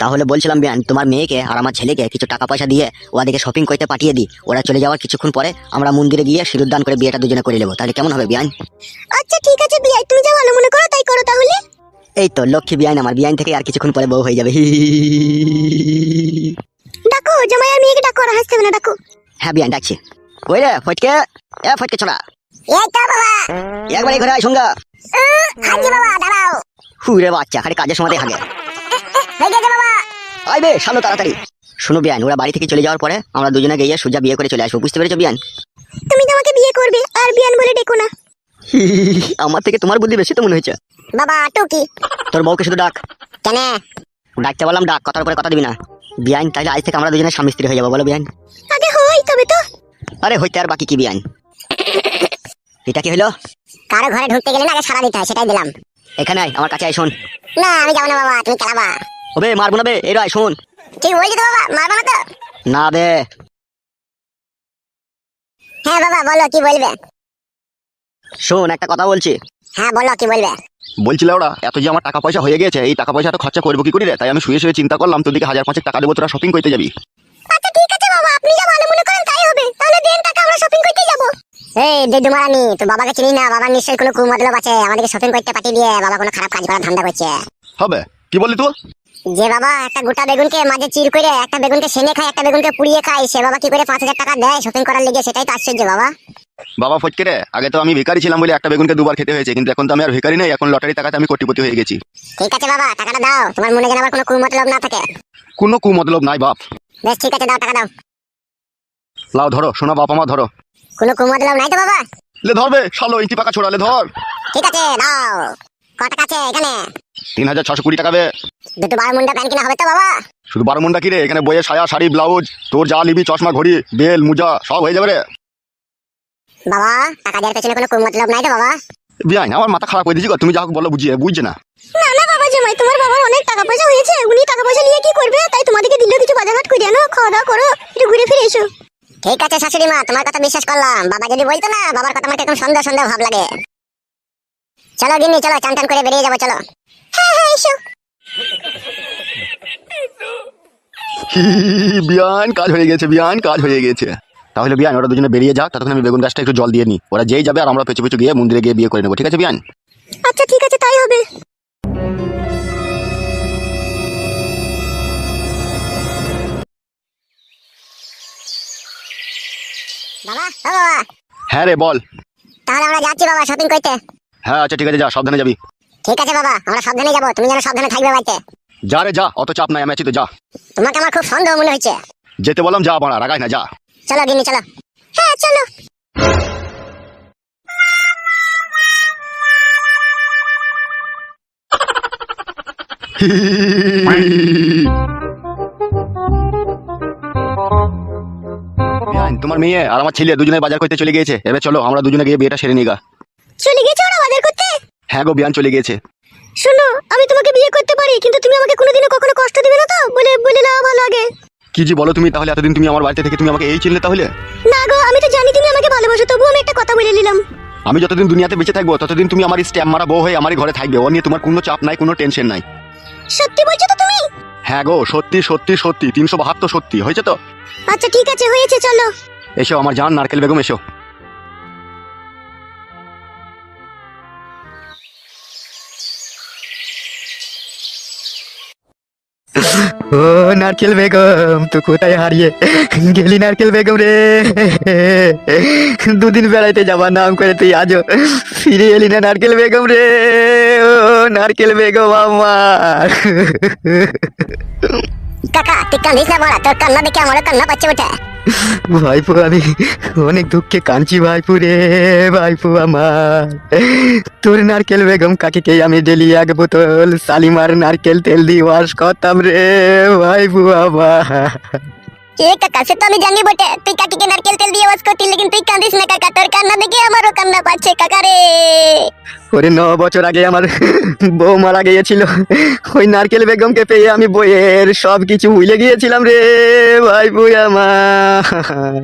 তাহলে বলছিলাম বিয়ান তোমার মেয়েকে আর আমার ছেলেকে কিছু টাকা পয়সা দিয়ে ওদেরকে শপিং করতে পাঠিয়ে দিই ওরা চলে যাওয়ার কিছুক্ষণ পরে আমরা মন্দিরে গিয়ে সিঁদুর দান করে বিয়েটা দুজনে করে নেব তাহলে কেমন হবে বিয়ান আচ্ছা ঠিক আছে বিয়াই তুমি যা ভালো মনে করো তাই করো তাহলে এই তো লক্ষ্মী বিয়ান আমার বিয়ান থেকে আর কিছুক্ষণ পরে বউ হয়ে যাবে ডাকো জামাই আর মেয়েকে ডাকো আর হাসতে হবে না ডাকো হ্যাঁ বিয়ান ডাকছি ওই রে ফটকে এ ফটকে ছোড়া এই তো বাবা একবার এই ঘরে আয় সঙ্গা হাজি বাবা দাঁড়াও হুরে বাচ্চা খালি কাজের সময় হাগে হয়ে গেছে বাবা আয় বে সালো তাড়াতাড়ি। শুনো বিয়ান ওরা বাড়ি থেকে চলে যাওয়ার পরে আমরা দুজনে গিয়ে সুজা বিয়ে করে চলে আসব। বুঝতে পেরেছ বিয়ান? তুমি তো আমাকে বিয়ে করবে আর বিয়ান বলে ডেকো না। আমার থেকে তোমার বুদ্ধি বেশি তো মনে হয়েছে। বাবা টুকি। তোর বউকে শুধু ডাক। কেন? ডাকতে বললাম ডাক কথার উপরে কথা দিবি না। বিয়ান তাহলে আজ থেকে আমরা দুজনে স্বামী স্ত্রী হয়ে যাব বলো বিয়ান। আগে হই তবে তো। আরে হইতে আর বাকি কি বিয়ান? এটা কি হলো? কারও ঘরে ঢুকতে গেলে না আগে সারা দিতে হয় সেটাই দিলাম। এখানে আমার কাছে আয় শোন। না আমি যাব না বাবা তুমি খেলাবা। ওবে মারবো না বে। এরা আয় শোন। ঠিক বলছি তো বাবা? মারবা না তো? না বে হ্যাঁ বাবা বলো কি বলবে? শোন একটা কথা বলছি। হ্যাঁ বলো কি বলবে? বলছিল ওরা এত যে আমার টাকা পয়সা হয়ে গেছে এই টাকা পয়সা তো খরচা করব কি করে? তাই আমি শুয়ে শুয়ে চিন্তা করলাম তোদিকে হাজার পাঁচেক টাকা দেবো তোরা শপিং করতে যাবি। আচ্ছা ঠিক আছে বাবা আপনি যা ভালো মনে করেন তাই হবে। তাহলে দেন টাকা আমরা শপিং করতে যাব। এই দেদু মারানি তো বাবাকে চিনি না? বাবার নিশ্চয়ই কোনো কুমতলব আছে। আমাদেরকে শপিং করতে পাঠিয়ে দিয়ে বাবা কোনো খারাপ কাজ করার ধান্দা করছে। হবে। কি বললি তুই? যে বাবা একটা গোটা বেগুনকে মাঝে চির করে একটা বেগুনকে সেনে খায় একটা বেগুনকে পুড়িয়ে খায় সে বাবা কি করে পাঁচ হাজার টাকা দেয় শপিং করার লেগে? সেটাই তো আশ্চর্য বাবা। বাবা ফটকে রে আগে তো আমি ভিকারি ছিলাম বলে একটা বেগুনকে দুবার খেতে হয়েছে কিন্তু এখন তো আমি আর ভিখারি নেই এখন লটারি টাকাতে আমি কোটিপতি হয়ে গেছি। ঠিক আছে বাবা টাকাটা দাও তোমার মনে যেন আবার কোনো কুমতলব না থাকে। কোনো কুমতলব নাই বাপ। বেশ ঠিক আছে দাও টাকা দাও। লাও ধরো শোনো বাপ আমার ধরো। কোনো কুমতলব নাই তো বাবা? লে ধরবে শালো ইঞ্চি পাকা ছোড়ালে ধর। ঠিক আছে দাও। ক টাকা আছে এখানে? তিন হাজার ছশো কুড়ি টাকা বে। দুটো বারো মুন্ডা প্যান্ট কিনা হবে তো বাবা। শুধু বারো মুন্ডা কি এখানে বইয়ে সায়া শাড়ি ব্লাউজ তোর যা নিবি চশমা ঘড়ি বেল মুজা সব হয়ে যাবে রে। বাবা টাকা দেওয়ার পেছনে কোনো কুমতলব নাই তো বাবা। বিয়াই আমার মাথা খারাপ করে দিয়েছি তুমি যা হোক বলো বুঝিয়ে বুঝছে না? না না বাবা জামাই তোমার বাবার অনেক টাকা পয়সা হয়েছে। উনি টাকা পয়সা নিয়ে কি করবে? তাই তোমাদেরকে দিল কিছু বাজারঘাট করে আনো খাওয়া দাওয়া করো একটু ঘুরে ফিরে এসো। ঠিক আছে শাশুড়ি মা তোমার কথা বিশ্বাস করলাম। বাবা যদি বলতো না বাবার কথা আমার একদম সন্দেহ সন্দেহ ভাব লাগে। চলো গিন্নি চলো চান টান করে বেরিয়ে যাব চলো। হ্যাঁ হ্যাঁ এসো। বিয়ান কাজ হয়ে গেছে বিয়ান কাজ হয়ে গেছে। তাহলে বিয়ান ওরা দুজনে বেরিয়ে যাক ততক্ষণ আমি বেগুন গাছটা একটু জল দিয়ে নিই ওরা যেই যাবে আর আমরা পেছু পেছু গিয়ে মন্দিরে গিয়ে বিয়ে করে নেব ঠিক আছে বিয়ান? আচ্ছা ঠিক আছে তাই হবে। বাবা ও বাবা। হ্যাঁ রে বল। তাহলে আমরা যাচ্ছি বাবা শপিং করতে। হ্যাঁ আচ্ছা ঠিক আছে যা সাবধানে যাবি। ঠিক আছে বাবা আমরা সাবধানে যাব তুমি যেন সাবধানে থাকবে বাড়িতে। যা রে যা অত চাপ নাই আমি আছি তো যা। তোমাকে আমার খুব সন্দেহ মনে হচ্ছে যেতে বললাম যা বাড়া রাগাই না যা। চলো গিন্নি চলো। হ্যাঁ চলো। তোমার মেয়ে আর আমার ছেলে দুজনে বাজার করতে চলে গিয়েছে। এবার চলো আমরা দুজনে গিয়ে বিয়েটা সেরে নিগা চলে করতে হ্যাঁ গো বিয়ান চলে গেছে শোনো আমি তোমাকে বিয়ে করতে পারি কিন্তু তুমি আমাকে কোনোদিনও কখনো কষ্ট দিবে না তো? বলে বলে নাও ভালো আগে। কি জি বলো তুমি তাহলে এতদিন তুমি আমার বাড়িতে থেকে তুমি আমাকে এই চিনলে তাহলে? না গো আমি তো জানি তুমি আমাকে ভালোবাসো তবু আমি একটা কথা বলে নিলাম। আমি যতদিন দুনিয়াতে বেঁচে থাকব ততদিন তুমি আমার স্ট্যাম্প মারা বউ হয়ে আমারই ঘরে থাকবে ও নিয়ে তোমার কোনো চাপ নাই কোনো টেনশন নাই। সত্যি বলছো তো তুমি? হ্যাঁ গো সত্যি সত্যি সত্যি তিনশো বাহাত্তর সত্যি হয়েছে তো? আচ্ছা ঠিক আছে হয়েছে চলো। এসো আমার জান নারকেল বেগম এসো। ও নারকেল বেগম, তুই কোথায় হারিয়ে গেলি নারকেল বেগম রে? দুদিন বেড়াইতে যাবার নাম করে তুই আজও ফিরে এলি না নারকেল বেগম রে। ও নারকেল বেগম আমার। কাকা তুই কান্দিস না বড়া, তোর কান্না দেখে আমারও কান্না পাচ্ছে ওঠে ভাইপু, আমি অনেক দুঃখে কাঁদছি ভাইপু রে, ভাইপু আমার। তোর নারকেল বেগম কাকিকে আমি ডেলি এক বোতল, শালিমার নারকেল তেল দিয়ে ওয়াশ করতাম রে, ভাইপু আমার। এ কাকা তো আমি জানি বটে। তুই কাকিকে নারকেল তেল দিয়ে ওয়াশ করতি লেকিন তুই কান্দিস না কাকা, তোর কান্না দেখে আমারও কান্না পাচ্ছে কাকা রে। ওরে ন বছর আগে আমার বউ মারা গিয়েছিল, ওই নারকেল বেগমকে পেয়ে আমি বইয়ের সব কিছু ভুলে গিয়েছিলাম রে, ভাই বুই আমার।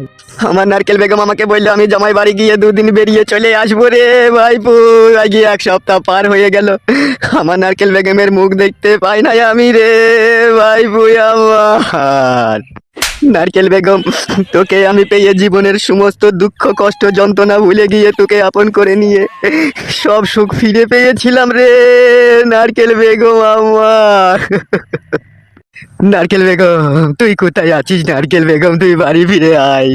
আমার নারকেল বেগম আমাকে বলল, আমি জামাই বাড়ি গিয়ে দুদিন বেরিয়ে চলে আসব রে ভাই, গিয়ে এক সপ্তাহ পার হয়ে গেল। আমার নারকেল বেগমের মুখ দেখতে পাই নাই আমি রে, ভাই বুই আমার। নারকেল বেগম তোকে আমি পেয়ে জীবনের সমস্ত দুঃখ কষ্ট যন্ত্রণা ভুলে গিয়ে তোকে আপন করে নিয়ে সব সুখ ফিরে পেয়েছিলাম রে নারকেল বেগম আমার। নারকেল বেগম তুই কোথায় আছিস নারকেল বেগম? তুই বাড়ি ফিরে আয়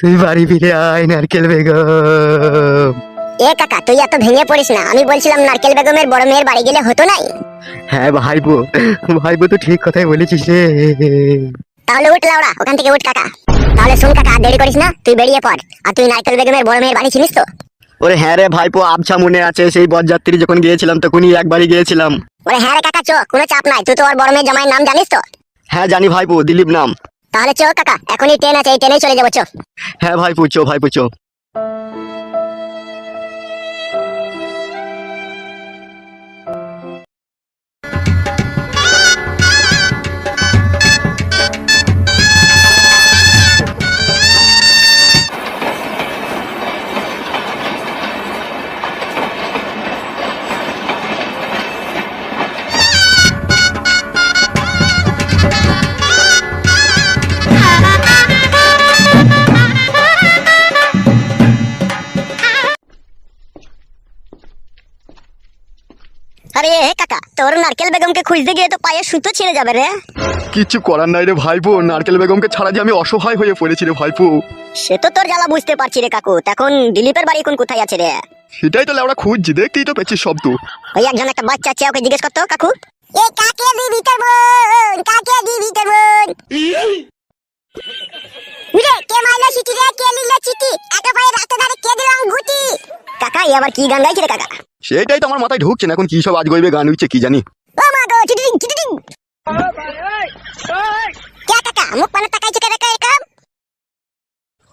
তুই বাড়ি ফিরে আয় নারকেল বেগম। এ কাকা তুই এত ভেঙে পড়িস না আমি বলছিলাম নারকেল বেগমের বড় মেয়ের বাড়ি গেলে হতো নাই? হ্যাঁ ভাইবো ভাইবো তো ঠিক কথাই বলেছিস রে। তাহলে উঠ লাউড়া ওখান থেকে উঠ কাকা। তাহলে শুন কাকা দেরি করিস না তুই বেরিয়ে পড়। আর তুই নাইকেল বেগমের বড় মেয়ের বাড়ি চিনিস তো? ওরে হ্যাঁ রে ভাইপো আবছা মনে আছে সেই বরযাত্রী যখন গিয়েছিলাম তখনই একবারই গিয়েছিলাম। ওরে হ্যাঁ রে কাকা চো কোনো চাপ নাই তুই তো ওর বড় মেয়ের জামাইয়ের নাম জানিস তো? হ্যাঁ জানি ভাইপো দিলীপ নাম। তাহলে চো কাকা এখনই ট্রেন আছে এই ট্রেনেই চলে যাব চো। হ্যাঁ ভাইপো চো ভাইপো পুচো আরে এ কাকা তোর নারকেল বেগমকে খুঁজতে গিয়ে তো পায়ে সুতো ছিঁড়ে যাবে রে। কিচ্ছু করার নাই রে ভাইপো নারকেল বেগমকে ছাড়া যে আমি অসহায় হয়ে পড়েছি রে ভাইপো। সে তো তোর জ্বালা বুঝতে পারছি রে কাকু এখন দিলীপের বাড়ি কোন কোথায় আছে রে? সেটাই তো লেওড়া খুঁজছি দেখতেই তো পেয়েছিস সব তো। ওই একজন একটা বাচ্চা আছে ওকে জিজ্ঞেস করতো কাকু। এ কাকে দিবি তোর বোন? কাকে দিবি তোর বোন? উরে কে মাইলো চিঠি রে কে লিলো চিঠি? এত পায়ে রাতে ধারে কে দিলাম গুটি কাকা এই আবার কি গান গাইছে রে কাকা? সেটাই তো আমার মাথায় ঢুকছে না এখন কি সব আজ গইবে গান হচ্ছে কি জানি। ও মা গো চিঠি চিঠি কে কাকা মুখ পানে তাকাইছে কে কাকা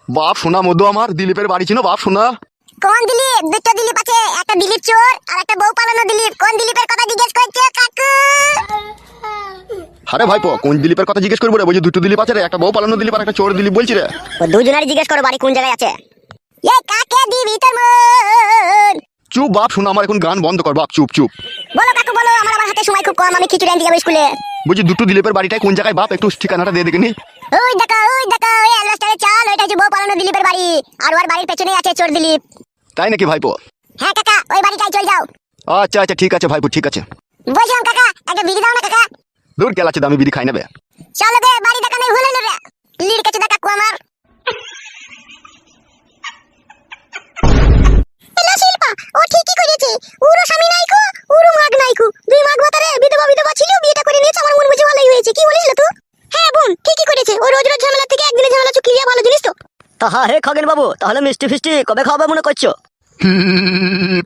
বাপ শোনা মধু আমার দিলীপের বাড়ি ছিল বাপ শোনা কোন দিলীপ? দুটো দিলীপ আছে একটা দিলীপ চোর আর একটা বউ পালানো দিলীপ। কোন দিলীপের কথা জিজ্ঞেস করছে কাকু? আরে ভাইপো কোন দিলীপের কথা জিজ্ঞেস করব রে? বলছি দুটো দিলীপ আছে রে একটা বউ পালানো দিলীপ আর একটা চোর দিলীপ বলছি রে। ও দুজনেরই জিজ্ঞেস করো বাড়ি কোন জায়গায় আছে। এই কাকে দিবি তোর মন? চুপ বাপ শোনা আমার এখন গান বন্ধ কর বাপ চুপ চুপ। বলো কাকু বলো আমার আমার হাতে সময় খুব কম আমি খিচুড়ি আনতে যাব স্কুলে। বলছি দুটো দিলীপের বাড়িটায় কোন জায়গায়? বাপ একটু ঠিকানাটা দিয়ে দেখে নি। ওই দেখা ওই দেখা ওই অ্যালবাস্টারে চাল ওইটা হচ্ছে বউ পালানো দিলীপের বাড়ি। আর ওর বাড়ির পেছনে আছে চোর দিলীপ। তাই নাকি ভাইপো? হ্যাঁ কাকা ওই বাড়িটাই চল যাও। আচ্ছা আচ্ছা ঠিক আছে ভাইপো ঠিক আছে। বলছিলাম কাকা একটা বিড়ি দাও না কাকা। দূর আছে দামি বিড়ি খাই নেবে। চলো গে বাড়ি ভুল রে। কাকু আমার। এলা শিল্পা ও ঠিকই করেছে। উরো স্বামী নাইকো উরো মাগ নাইকো দুই মাগ ভাতারে বিধবা বিধবা ছিল বিয়েটা করে নিয়েছে আমার মন বুঝে ভালোই হয়েছে। কি বলিস তুই হ্যাঁ বোন ঠিকই করেছে। ও রোজ রোজ ঝামেলা থেকে একদিনে ঝামেলা চুকিয়ে ভালো জিনিস তো। তাহা হে খগেন বাবু তাহলে মিষ্টি ফিষ্টি কবে খাওয়াবে মনে করছ?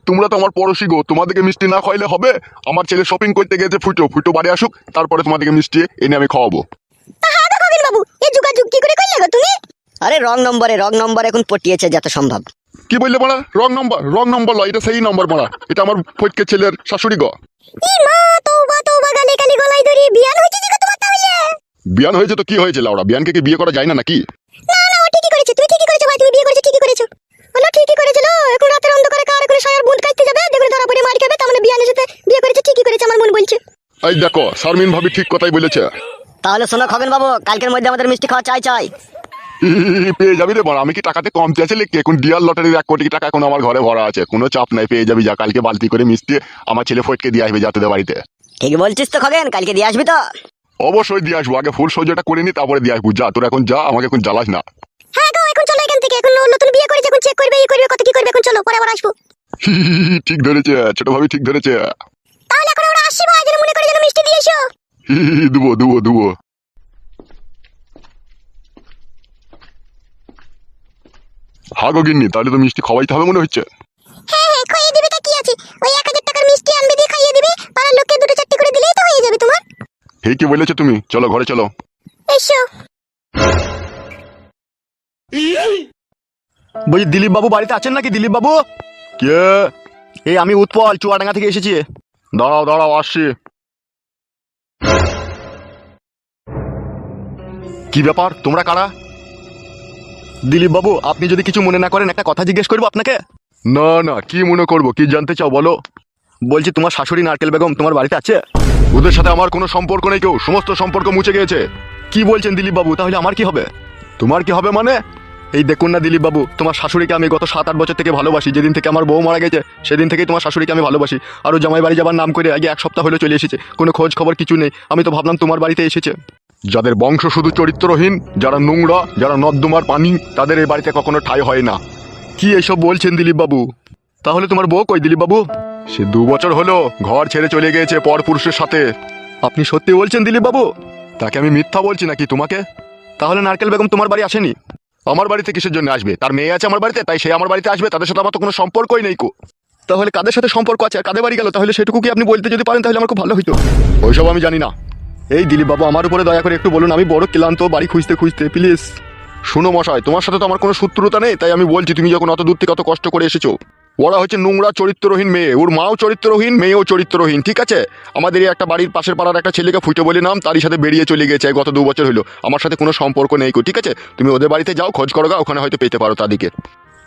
তোমরা তো আমার পড়োশি গো। তোমাদেরকে মিষ্টি না খাইলে হবে? আমার ছেলে শপিং করতে গেছে ফুটো ফুটো বাড়ি আসুক তারপরে তোমাদেরকে মিষ্টি এনে আমি খাওয়াবো। গো খগেন বাবু এই যোগাযোগ কি করে করলে গো তুমি? আরে রং নম্বরে রং নম্বর এখন পটিয়েছে যত সম্ভব। কি বললে মারা? রং নম্বর রং নম্বর লয় এটা সেই নম্বর এটা আমার ফটকে ছেলের শাশুড়ি গো। ই মা তওবা তওবা গালে গালি গলায় ধরি বিয়ান হয়েছে যে তোমার তাহলে? বিয়ান হয়েছে তো কি হয়েছে লাউড়া বিয়ানকে কি বিয়ে করা যায় না নাকি? না না ও ঠিকই করেছে। তুই ঠিকই করেছ ভাই তুমি বিয়ে করেছ ঠিকই করেছ। বলো ঠিকই করেছিল এখন সায়ার কাটতে যাবে? ধরা পড়ে মার খাবে তার মানে বিয়ানের সাথে বিয়ে করেছে ঠিকই করেছে আমার মন বলছে। এই দেখো শারমিন ভাবি ঠিক কথাই বলেছে। তাহলে শোনো খগেন বাবু কালকের মধ্যে আমাদের মিষ্টি খাওয়া চাই চাই। পেয়ে যাবি রে মারা আমি কি টাকাতে কমতে আছে লিখি এখন ডিয়ার লটারির এক কোটি টাকা এখন আমার ঘরে ভরা আছে কোনো চাপ নাই পেয়ে যাবি যা কালকে বালতি করে মিষ্টি আমার ছেলে ফটকে দিয়ে আসবে যাতে বাড়িতে। ঠিক বলছিস তো খগেন কালকে দিয়ে আসবি তো। অবশ্যই দিয়ে আসব আগে ফুল সহ্যটা করে নি তারপরে দিয়ে আসব যা তোর এখন যা আমাকে এখন জ্বালাস না। হ্যাঁ গো এখন চলো এখান থেকে এখন নতুন বিয়ে করেছে এখন চেক করবে এই করবে কত কি করবে এখন চলো পরে আবার আসব। ঠিক ধরেছে ছোট ভাবি ঠিক ধরেছে। তাহলে এখন আমরা আসছি ভাই যেন মনে করে যেন মিষ্টি দিয়ে এসো। দুবো দুবো দুবো। হাগো গিন্নি তাহলে তো মিষ্টি খাওয়াইতে হবে মনে হচ্ছে। হ্যাঁ হ্যাঁ খাইয়ে দিবে তা কি আছে? ওই এক হাজার টাকার মিষ্টি আনবে দিয়ে খাইয়ে দিবে পাড়ার লোককে দুটো চারটে করে দিলেই তো হয়ে যাবে তোমার। হে কি বলেছ তুমি? চলো ঘরে চলো। এসো। বলছি দিলীপ বাবু বাড়িতে আছেন নাকি দিলীপ বাবু কে? এই, আমি উৎপল, চুয়াডাঙ্গা থেকে এসেছি। দাঁড়াও দাঁড়াও, আসছি। কি ব্যাপার? তোমরা কারা? দিলীপ বাবু আপনি যদি কিছু মনে না করেন, একটা কথা জিজ্ঞেস করব আপনাকে? না না, কি মনে করব, কি জানতে চাও, বলো। বলছি, তোমার শাশুড়ি নারকেল বেগম তোমার বাড়িতে আছে? ওদের সাথে আমার কোনো সম্পর্ক নেই কেউ, সমস্ত সম্পর্ক মুছে গিয়েছে। কি বলছেন দিলীপ বাবু তাহলে আমার কি হবে? তোমার কি হবে মানে? এই দেখুন না দিলীপ বাবু, তোমার শাশুড়িকে আমি গত সাত, আট বছর থেকে ভালোবাসি। যেদিন থেকে আমার বউ মারা গেছে, সেদিন থেকেই তোমার শাশুড়িকে আমি ভালোবাসি। আর ও জামাই বাড়ি যাবার নাম করে আগে এক সপ্তাহ হলে চলে এসেছে। কোনো খোঁজ খবর কিছু নেই। আমি তো ভাবলাম তোমার বাড়িতে এসেছে। যাদের বংশ শুধু চরিত্রহীন, যারা নোংরা, যারা নর্দমার পানি, তাদের এই বাড়িতে কখনো ঠাই হয় না। কি এসব বলছেন দিলীপ বাবু? তাহলে তোমার বউ কই দিলীপ বাবু? সে দু বছর হলো ঘর ছেড়ে চলে গিয়েছে পর পুরুষের সাথে। আপনি সত্যি বলছেন দিলীপ বাবু? তাকে আমি মিথ্যা বলছি নাকি তোমাকে? তাহলে নারকেল বেগম তোমার বাড়ি আসেনি? আমার বাড়িতে কিসের জন্য আসবে? তার মেয়ে আছে আমার বাড়িতে, তাই সে আমার বাড়িতে আসবে, তাদের সাথে আমার তো কোনো সম্পর্কই নেই কো। তাহলে কাদের সাথে সম্পর্ক আছে আর কাদের বাড়ি গেল? তাহলে সেটুকু কি আপনি বলতে যদি পারেন, তাহলে আমার খুব ভালো হইতো। ওইসব আমি জানি না। এই দিলীপ বাবু, আমার উপরে দয়া করে একটু বলুন, আমি বড় ক্লান্ত, বাড়ি খুঁজতে খুঁজতে প্লিজ শুনো মশাই তোমার সাথে তো আমার কোনো শত্রুতা নেই তাই আমি বলছি তুমি যখন অত দূর থেকে অত কষ্ট করে এসেছ ওরা হচ্ছে নোংরা চরিত্রহীন মেয়ে ওর মাও চরিত্রহীন মেয়েও চরিত্রহীন ঠিক আছে? আমাদের এই একটা বাড়ির পাশের পাড়ার একটা ছেলেকে ফুটে বলে নাম তারই সাথে বেরিয়ে চলে গেছে গত দু বছর হলো। আমার সাথে কোনো সম্পর্ক নেই ঠিক আছে? তুমি ওদের বাড়িতে যাও খোঁজ করো গা, ওখানে হয়তো পেতে পারো তাদেরকে।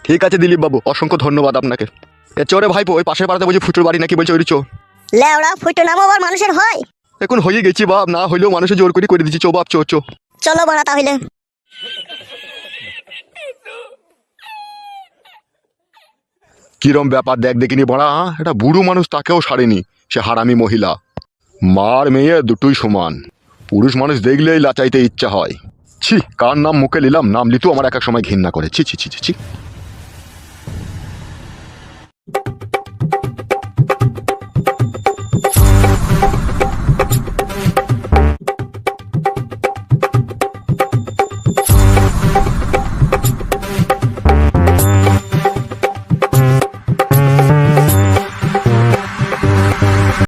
ঠিক আছে দিলীপ বাবু অসংখ্য ধন্যবাদ আপনাকে। এ চোরে ভাইপো ওই পাশের পাড়াতে বলছি ফুটুর বাড়ি নাকি বলছে ওই চো। লেওড়া ফুটো নামও আবার মানুষের হয়? এখন হয়ে গেছি বাপ না হইলেও মানুষের জোর করে করে দিচ্ছি চো বাপ চো চো। চলো বাড়া তাহলে। কিরম ব্যাপার দেখ দেখিনি বড়া এটা বুড়ো মানুষ তাকেও সারেনি, সে হারামি মহিলা। মার মেয়ে দুটোই সমান। পুরুষ মানুষ দেখলেই লাচাইতে ইচ্ছা হয়। ছি, কার নাম মুখে নিলাম? নাম লিতু আমার এক এক সময় ঘৃণা করে। ছি ছি ছি ছি ছি।